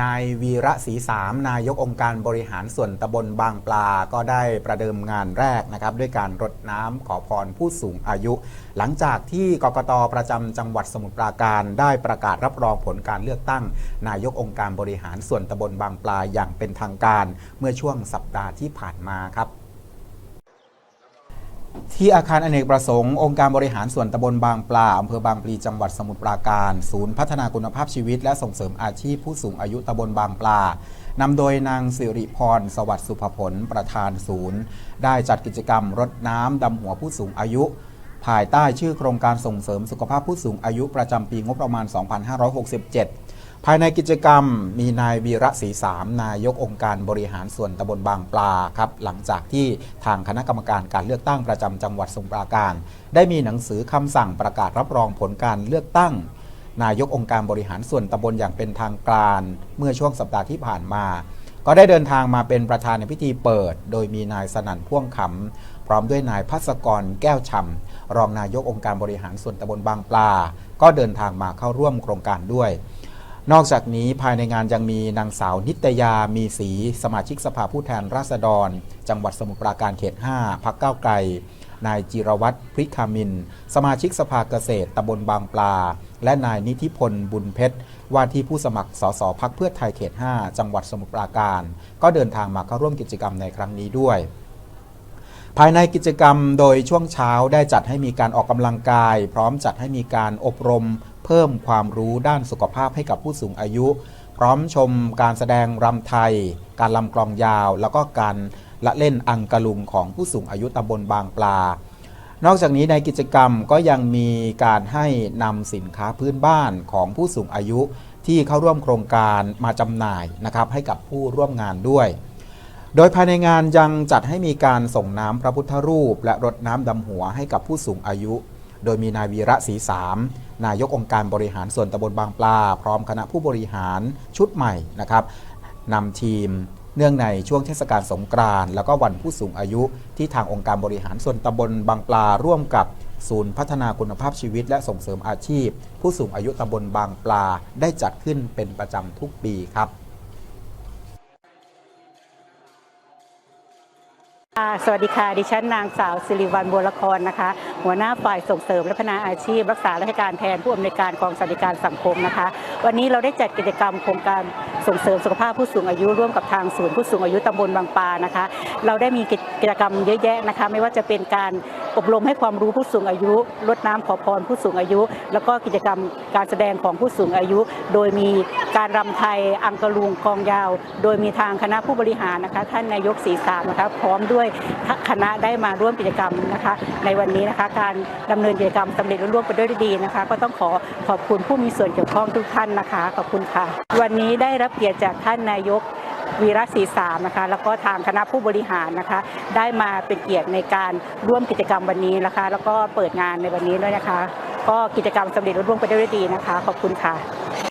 นายวีระศรีสามนายกองค์การบริหารส่วนตำบลบางปลาก็ได้ประเดิมงานแรกนะครับ ด้วยการรดน้ำขอพรผู้สูงอายุ หลังจากที่กกตประจำจังหวัดสมุทรปราการ ได้ประกาศรับรองผลการเลือกตั้ง นายกองค์การบริหารส่วนตำบลบางปลาอย่างเป็นทางการ เมื่อช่วงสัปดาห์ที่ผ่านมาครับ ที่อาคารอเนกประสงค์องค์การบริหารส่วนตำบลบางปลาอำเภอบางพลีจังหวัดสมุทรปราการ ศูนย์พัฒนาคุณภาพชีวิต และส่งเสริมอาชีพผู้สูงอายุตำบลบางปลานำโดยนางสิริพร สวัสดิ์สุภผล ประธานศูนย์ ได้จัดกิจกรรมรดน้ำดำหัวผู้สูงอายุ ภายใต้ชื่อโครงการส่งเสริมสุขภาพผู้สูงอายุประจำปีงบประมาณ 2567 ภายในกิจกรรมมีนายวีระศรีสามนายกองค์การบริหารส่วนตำบลบางปลาครับหลังจากที่ทางคณะกรรมการการเลือกตั้งประจำจังหวัดสมุพรปราการ ได้มีหนังสือคำสั่งประกาศรับรองผลการเลือกตั้ง นายกองค์การบริหารส่วนตำบลอย่างเป็นทางการเมื่อช่วงสัปดาห์ที่ผ่านมา ก็ได้เดินทางมาเป็นประธานในพิธีเปิด โดยมีนายสนั่นพ่วงขำพร้อมด้วยนายพัศกรแก้วฉำรองนายกองค์การบริหารส่วนตำบลบางปลา ก็เดินทางมาเข้าร่วมโครงการด้วย นอกจากนี้ภายในงานยังมีนางสาวนิตยา มีสีสมาชิกสภาผู้แทนราษฎร จังหวัดสมุทรปราการเขต 5 พักเก้าไกล นายจิรวัตรพริคามิน สมาชิกสภาเกษตรตำบลบางปลา และนายนิธิพลบุญเพชร ว่าที่ผู้สมัครสสพักเพื่อไทยเขต 5 จังหวัดสมุทรปราการ ก็เดินทางมาเข้าร่วมกิจกรรมในครั้งนี้ด้วยภายในกิจกรรมโดยช่วงเช้าได้จัดให้มีการออกกำลังกาย พร้อมจัดให้มีการอบรม เพิ่มความรู้ด้านสุขภาพให้กับผู้สูงอายุ พร้อมชมการแสดงรำไทย การลำกลองยาว แล้วก็การละเล่นอังกะลุงของผู้สูงอายุตำบลบางปลา นอกจากนี้ในกิจกรรมก็ยังมีการให้นำสินค้าพื้นบ้านของผู้สูงอายุที่เข้าร่วมโครงการมาจำหน่ายนะครับให้กับผู้ร่วมงานด้วย โดยภายในงานยังจัดให้มีการส่งน้ำพระพุทธรูป และรดน้ำดำหัวให้กับผู้สูงอายุ โดยมีนายวีระศรีสาม นายกองค์การบริหารส่วนตำบลบางปลา พร้อมคณะผู้บริหารชุดใหม่นะครับนำทีมเนื่องในช่วงเทศกาลสงกรานต์แล้วก็วันผู้สูงอายุที่ทางองค์การบริหารส่วนตำบลบางปลาร่วมกับศูนย์พัฒนาคุณภาพชีวิตและส่งเสริมอาชีพ ผู้สูงอายุตำบลบางปลาได้จัดขึ้นเป็นประจำทุกปีครับ ค่ะสวัสดีค่ะ ดิฉันนางสาวสิริวัลบัวละครนะคะ หัวหน้าฝ่ายส่งเสริมและพัฒนาอาชีพ รักษาราชการแทนผู้อำนวยการกองสวัสดิการสังคมนะคะ วันนี้เราได้จัดกิจกรรมโครงการส่งเสริมสุขภาพผู้สูงอายุร่วมกับทางศูนย์ผู้สูงอายุตำบลบางปานะคะ เราได้มีกิจกรรมเยอะแยะนะคะ ไม่ว่าจะเป็นการอบรมให้ความรู้ผู้สูงอายุลดน้ำขอพรผู้สูงอายุ แล้วก็กิจกรรมการแสดงของผู้สูงอายุ โดยมีการรำไทยอังกะลุงกองยาว โดยมีทางคณะผู้บริหารนะคะ ท่านนายกศรีสามนะคะพร้อมด้วยคณะได้มาร่วมกิจกรรมนะคะ ในวันนี้นะคะ การดำเนินกิจกรรมสำเร็จรุ่ร่วงไปด้วยดีนะคะ ก็ต้องขอขอบคุณผู้มีส่วนเกี่ยวข้องทุกท่านนะคะ ขอบคุณค่ะ วันนี้ได้รับเกียรติจากท่านนายกวีระศรีสามนะคะแล้วก็ทางคณะผู้บริหารนะคะ ได้มาเป็นเกียรติในการร่วมกิจกรรมวันนี้นะคะ แล้วก็เปิดงานในวันนี้ด้วยนะคะ ก็กิจกรรมสำเร็จรุ่ร่วงไปด้วยดีนะคะ ขอบคุณค่ะ